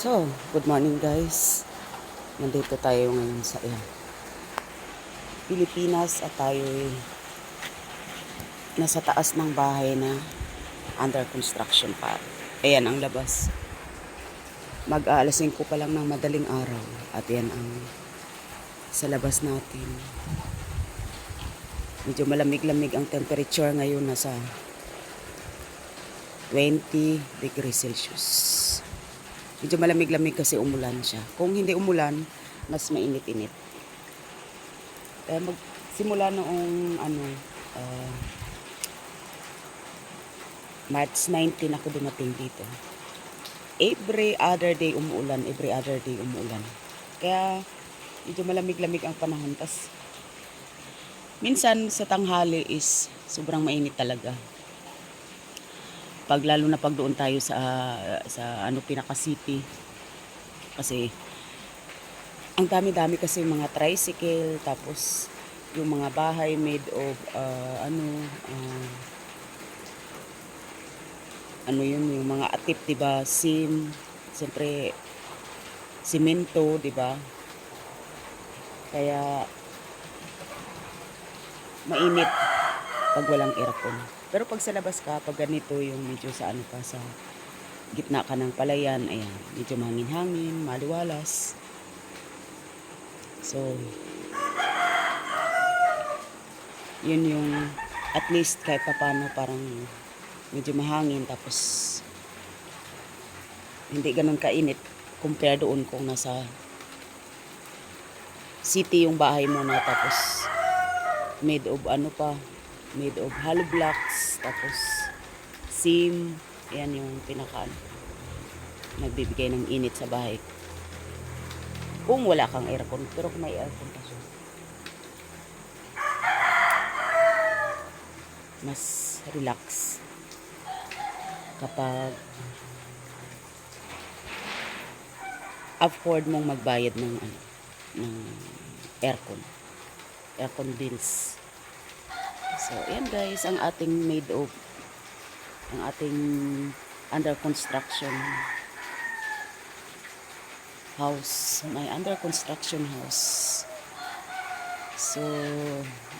So, good morning guys. Nandito tayo ngayon sa ayan, Pilipinas at tayo nasa taas ng bahay na under construction pa. Ayan ang labas. Mag-aalasin ko pa lang ng madaling araw at yan ang sa labas natin. Medyo malamig-lamig ang temperature ngayon nasa 20 degrees Celsius. Medyo malamig-lamig kasi umulan siya. Kung hindi umulan, mas mainit-init. Kaya magsimula noong ano, ah, March 19 ako dumating dito. Every other day umuulan, every other day umuulan. Kaya medyo malamig-lamig ang panahon. Tas, minsan sa tanghali is sobrang mainit talaga pag lalo na pag doon tayo sa sa ano pinaka city. Kasi ang dami-dami kasi mga tricycle tapos yung mga bahay made of uh, ano uh, ano yun yung mga atip 'di ba? Sim siyempre simento 'di ba? Kaya mainit pag walang aircon pero pag sa labas ka, pag ganito yung medyo sa ano ka, sa gitna ka ng palayan, ayan, medyo mahangin-hangin, maliwalas. So, yun yung at least kahit pa paano parang medyo mahangin tapos hindi ganun kainit compare doon kung nasa city yung bahay mo na tapos made of ano pa made of hollow blocks tapos sim yan yung pinaka nagbibigay ng init sa bahay. Kung wala kang aircon pero kung may aircon ka siya. Mas relax kapag afford mong magbayad ng ano ng aircon. Aircon bills So, ayan guys, ang ating made of, ang ating under construction house. My under construction house. So,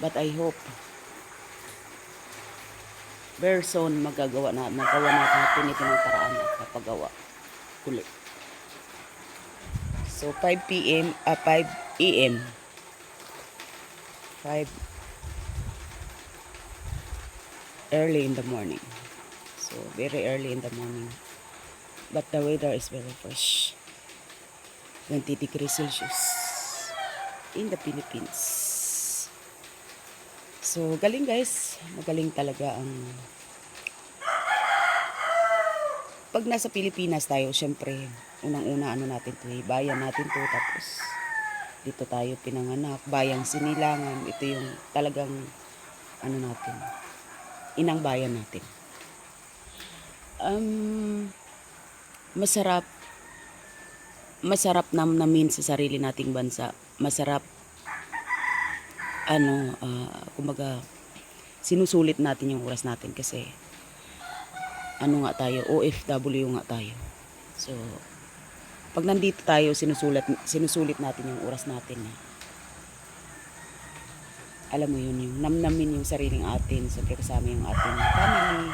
but I hope very soon magagawa na, magawa na natin ito ng paraan at mapagawa ulit. So, 5 p.m., ah, 5 a.m. 5 early in the morning. So, very early in the morning. But the weather is very fresh. 20 degrees Celsius in the Philippines. So, galing guys. Magaling talaga ang pag nasa Pilipinas tayo, syempre, unang-una ano natin to, eh, bayan natin to, tapos dito tayo pinanganak, bayang sinilangan, ito yung talagang ano natin, inang bayan natin. Um, masarap masarap namnamin sa sarili nating bansa. Masarap ano, ah, kumbaga sinusulit natin yung oras natin kasi ano nga tayo, OFW nga tayo. So, pag nandito tayo, sinusulit, sinusulit natin yung oras natin. Eh alam mo yun, yung namnamin yung sariling atin, siyempre kasama yung ating family,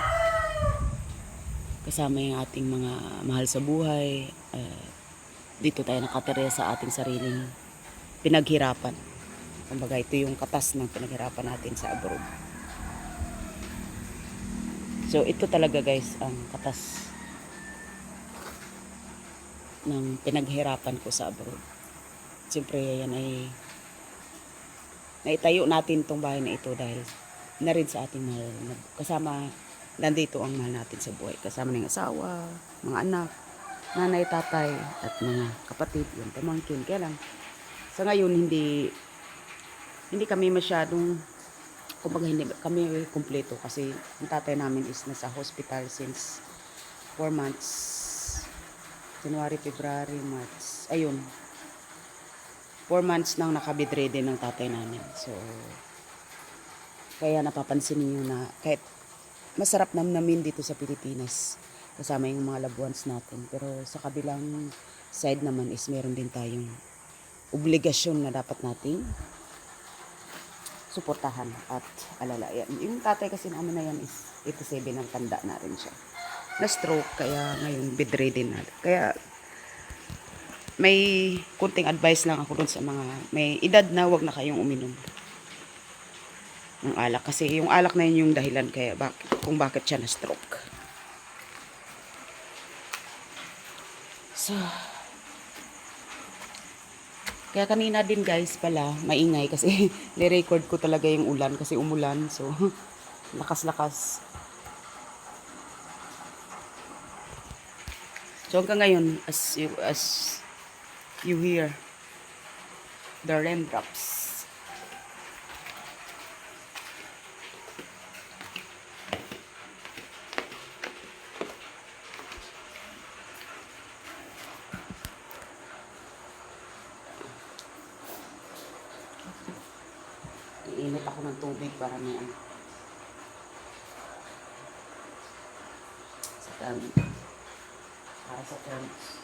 kasama yung ating mga mahal sa buhay, uh, dito tayo nakatira sa ating sariling pinaghirapan. Kumbaga, ito yung katas ng pinaghirapan natin sa abroad. So, ito talaga guys, ang katas ng pinaghirapan ko sa abroad. Siyempre, yan ay naitayo natin tong bahay na ito dahil na rin sa ating mahal. Kasama, nandito ang mahal natin sa buhay. Kasama ng asawa, mga anak, nanay, tatay, at mga kapatid, yung pamangkin. Kaya lang, sa ngayon, hindi, hindi kami masyadong, kumbaga hindi kami kumpleto kasi ang tatay namin is nasa hospital since 4 months. January, February, March. Ayun, 4 months nang nakabedridden ng tatay namin. So, kaya napapansin niyo na kahit masarap namnamin dito sa Pilipinas, kasama yung mga loved ones natin. Pero sa kabilang side naman is meron din tayong obligasyon na dapat nating suportahan at alalayan. Yung tatay kasi namin na yan is 87 ang tanda na rin siya. Na stroke, kaya ngayon bedridden na. Kaya may kunting advice lang ako dun sa mga may edad na wag na kayong uminom ng alak. Kasi yung alak na yun yung dahilan kaya bak kung bakit siya na stroke. So, kaya kanina din guys pala, maingay kasi ni-record ko talaga yung ulan kasi umulan. So, lakas-lakas. So hanggang ngayon, as as you hear the raindrops. Iinit ako ng tubig para may ano. Sa term. Para sa terms.